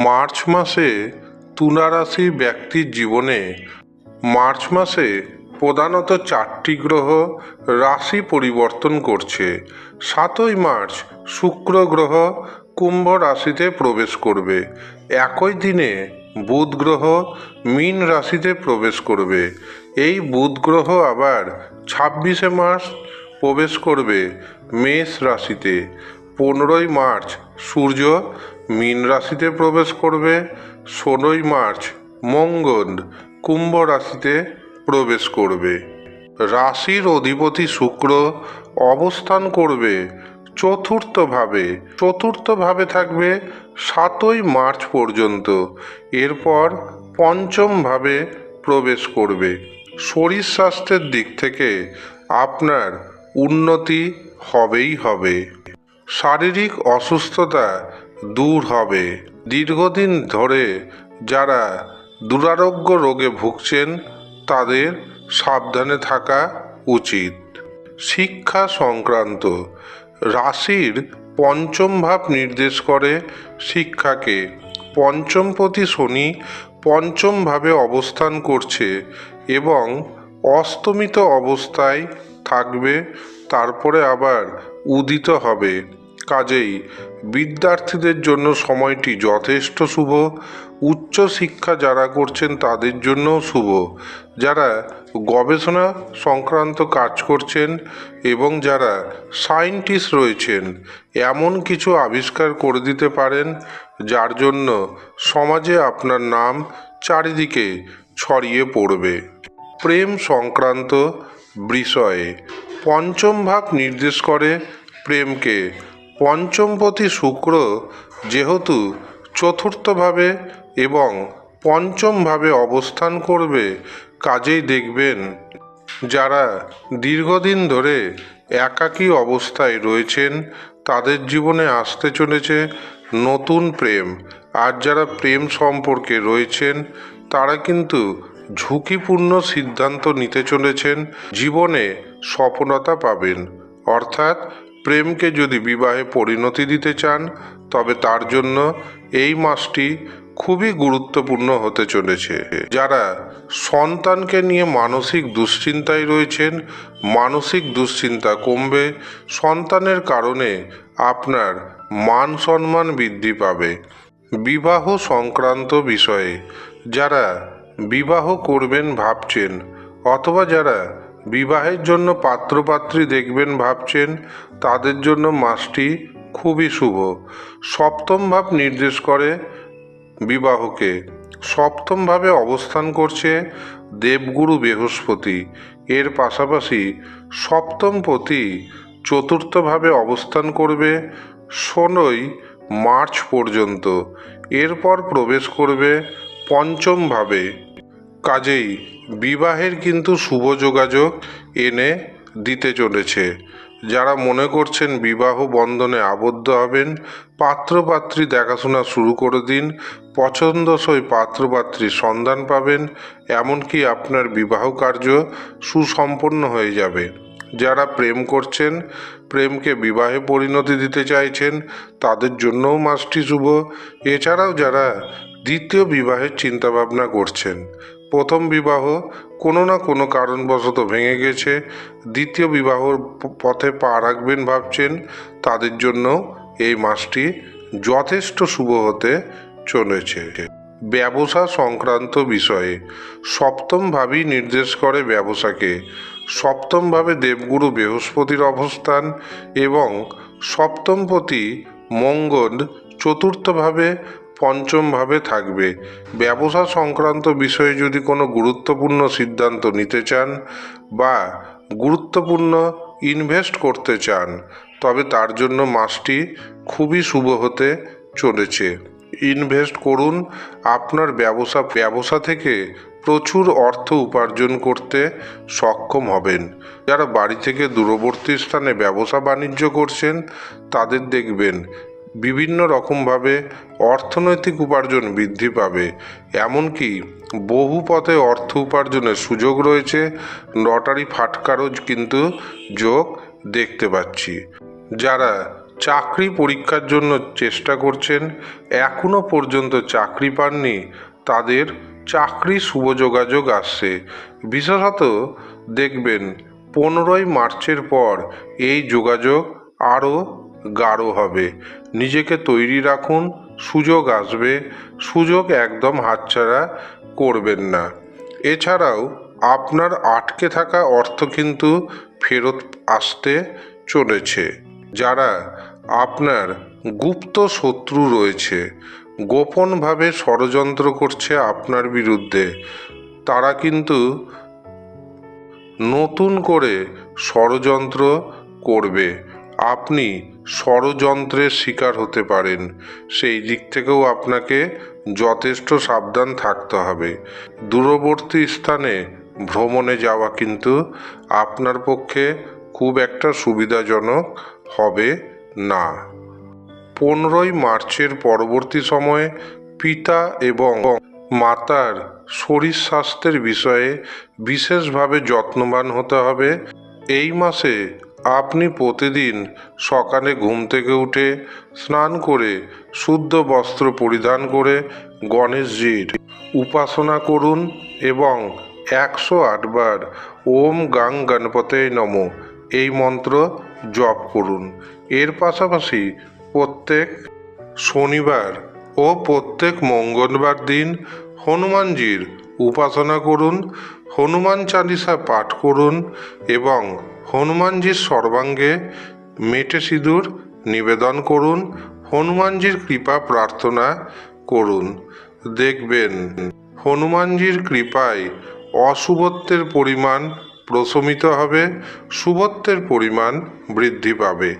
March মাসে তুলা রাশি ব্যক্তির জীবনে মার্চ মাসে প্রধানত চারটি গ্রহ রাশি পরিবর্তন করছে। সাতই মার্চ শুক্র গ্রহ কুম্ভ রাশিতে প্রবেশ করবে। একই দিনে বুধ গ্রহ মীন রাশিতে প্রবেশ করবে। এই বুধ গ্রহ আবার ছাব্বিশে মার্চ প্রবেশ করবে মেষ রাশিতে। পনেরোই মার্চ, সূর্য মীন রাশিতে প্রবেশ করবে। ষোলোই মার্চ, মঙ্গল কুম্ভ রাশিতে প্রবেশ করবে। রাশির অধিপতি শুক্র অবস্থান করবে চতুর্থভাবে। চতুর্থভাবে থাকবে সাতই মার্চ পর্যন্ত। এরপর পঞ্চমভাবে প্রবেশ করবে। শরীর স্বাস্থ্যের দিক থেকে আপনার উন্নতি হবেই হবে। শারীরিক অসুস্থতা দূর হবে। দীর্ঘদিন ধরে যারা দুরারোগ্য রোগে ভুগছেন, তাদের সাবধানে থাকা উচিত। শিক্ষা সংক্রান্ত রাশির পঞ্চম ভাব নির্দেশ করে শিক্ষাকে। পঞ্চমপতি শনি পঞ্চমভাবে অবস্থান করছে এবং অস্তমিত অবস্থায় থাকবে, তারপরে আবার উদিত হবে। কাজেই বিদ্যার্থীদের জন্য সময়টি যথেষ্ট শুভ। উচ্চ শিক্ষা যারা করছেন তাদের জন্যও শুভ। যারা গবেষণা সংক্রান্ত কাজ করছেন এবং যারা সায়েন্টিস্ট রয়েছেন, এমন কিছু আবিষ্কার করে দিতে পারেন, যার জন্য সমাজে আপনার নাম চারিদিকে ছড়িয়ে পড়বে। প্রেম সংক্রান্ত বিষয়ে পঞ্চম ভাগ নির্দেশ করে প্রেমকে পঞ্চমপতি শুক্র যেহেতু চতুর্থভাবে এবং পঞ্চমভাবে অবস্থান করবে, কাজেই দেখবেন যারা দীর্ঘদিন ধরে একাকী অবস্থায় রয়েছেন, তাদের জীবনে আসতে চলেছে নতুন প্রেম। আর যারা প্রেম সম্পর্কে রয়েছেন, তারা কিন্তু ঝুঁকিপূর্ণ সিদ্ধান্ত নিতে চলেছেন, জীবনে সফলতা পাবেন। অর্থাৎ প্রেমকে যদি বিবাহে পরিণতি দিতে চান, তবে তার জন্য এই মাসটি খুবই গুরুত্বপূর্ণ হতে চলেছে। যারা সন্তানকে নিয়ে মানসিক দুশ্চিন্তায় রয়েছেন, মানসিক দুশ্চিন্তা কমবে, সন্তানের কারণে আপনার মান সম্মান বৃদ্ধি পাবে। বিবাহ সংক্রান্ত বিষয়ে যারা বিবাহ করবেন ভাবছেন, অথবা যারা বিবাহের জন্য পাত্রপাত্রী দেখবেন ভাবছেন, তাদের জন্য মাসটি খুবই শুভ। সপ্তম ভাব নির্দেশ করে বিবাহকে। সপ্তমভাবে অবস্থান করছে দেবগুরু বৃহস্পতি। এর পাশাপাশি সপ্তম সপ্তমপতি চতুর্থভাবে অবস্থান করবে ষোলোই মার্চ পর্যন্ত। এরপর প্রবেশ করবে পঞ্চমভাবে কাজেই বিবাহের কিন্তু শুভ যোগাযোগ এনে দিতে চলেছে। যারা মনে করছেন বিবাহ বন্ধনে আবদ্ধ হবেন, পাত্রপাত্রী দেখাশোনা শুরু করে দিন, পছন্দসই পাত্রপাত্রীর সন্ধান পাবেন, এমনকি আপনার বিবাহ কার্য সুসম্পন্ন হয়ে যাবে। যারা প্রেম করছেন, প্রেমকে বিবাহে পরিণতি দিতে চাইছেন, তাদের জন্যও মাসটি শুভ। এছাড়াও যারা দ্বিতীয় বিবাহের চিন্তাভাবনা করছেন। প্রথম বিবাহ কোনো না কোনো কারণবশত ভেঙে গেছে। দ্বিতীয় বিবাহর পথে পা রাখবেন ভাবছেন। তাদের জন্য এই মাসটি যথেষ্ট শুভ হতে চলেছে। ব্যবসা সংক্রান্ত বিষয়ে সপ্তমভাবেই নির্দেশ করে ব্যবসাকে। সপ্তমভাবে দেবগুরু বৃহস্পতির অবস্থান এবং সপ্তমপতি মঙ্গল চতুর্থভাবে পঞ্চমভাবে থাকবে। ব্যবসা সংক্রান্ত বিষয়ে যদি কোনো গুরুত্বপূর্ণ সিদ্ধান্ত নিতে চান বা গুরুত্বপূর্ণ ইনভেস্ট করতে চান, তবে তার জন্য মাসটি খুবই শুভ হতে চলেছে। ইনভেস্ট করুন, আপনার ব্যবসা ব্যবসা থেকে প্রচুর অর্থ উপার্জন করতে সক্ষম হবেন। যারা বাড়ি থেকে দূরবর্তী স্থানে ব্যবসা বাণিজ্য করছেন, তাদের দেখবেন বিভিন্ন রকমভাবে অর্থনৈতিক উপার্জন বৃদ্ধি পাবে। এমনকি বহু পথে অর্থ উপার্জনের সুযোগ রয়েছে। লটারি ফাটকারও কিন্তু যোগ দেখতে পাচ্ছি। যারা চাকরি পরীক্ষার জন্য চেষ্টা করছেন এখনও পর্যন্ত চাকরি পাননি, তাদের চাকরি শুভ যোগাযোগ আসছে। বিশেষত দেখবেন, পনেরোই মার্চের পর এই যোগাযোগ আরও গাঢ় হবে। নিজেকে তৈরি রাখুন, সুযোগ আসবে। সুযোগ একদম হাতছাড়া করবেন না। এছাড়াও, আপনার আটকে থাকা অর্থ কিন্তু ফেরত আসতে চলেছে। যারা আপনার গুপ্ত শত্রু রয়েছে, গোপনভাবে ষড়যন্ত্র করছে আপনার বিরুদ্ধে, তারা কিন্তু নতুন করে ষড়যন্ত্র করবে। আপনি ষড়যন্ত্রের শিকার হতে পারেন। সেই দিক থেকেও আপনাকে যথেষ্ট সাবধান থাকতে হবে। দূরবর্তী স্থানে ভ্রমণে যাওয়া কিন্তু আপনার পক্ষে খুব একটা সুবিধাজনক হবে না। পনেরোই মার্চের পরবর্তী সময়ে পিতা এবং মাতার শরীর স্বাস্থ্যের বিষয়ে বিশেষভাবে যত্নবান হতে হবে। এই মাসে আপনি প্রতিদিন সকালে ঘুম থেকে উঠে স্নান করে শুদ্ধ বস্ত্র পরিধান করে গণেশজির উপাসনা করুন এবং একশো আটবার ওম গাং গণপতে নম এই মন্ত্র জপ করুন। এর পাশাপাশি প্রত্যেক শনিবার ও প্রত্যেক মঙ্গলবার দিন হনুমানজির উপাসনা করুন, হনুমান চালিসা পাঠ করুন এবং হনুমানজির সর্বাঙ্গে মেটে সিঁদুর নিবেদন করুন, হনুমানজির কৃপা প্রার্থনা করুন। দেখবেন, হনুমানজির কৃপায় অশুভত্বের পরিমাণ প্রশমিত হবে, শুভত্বের পরিমাণ বৃদ্ধি পাবে।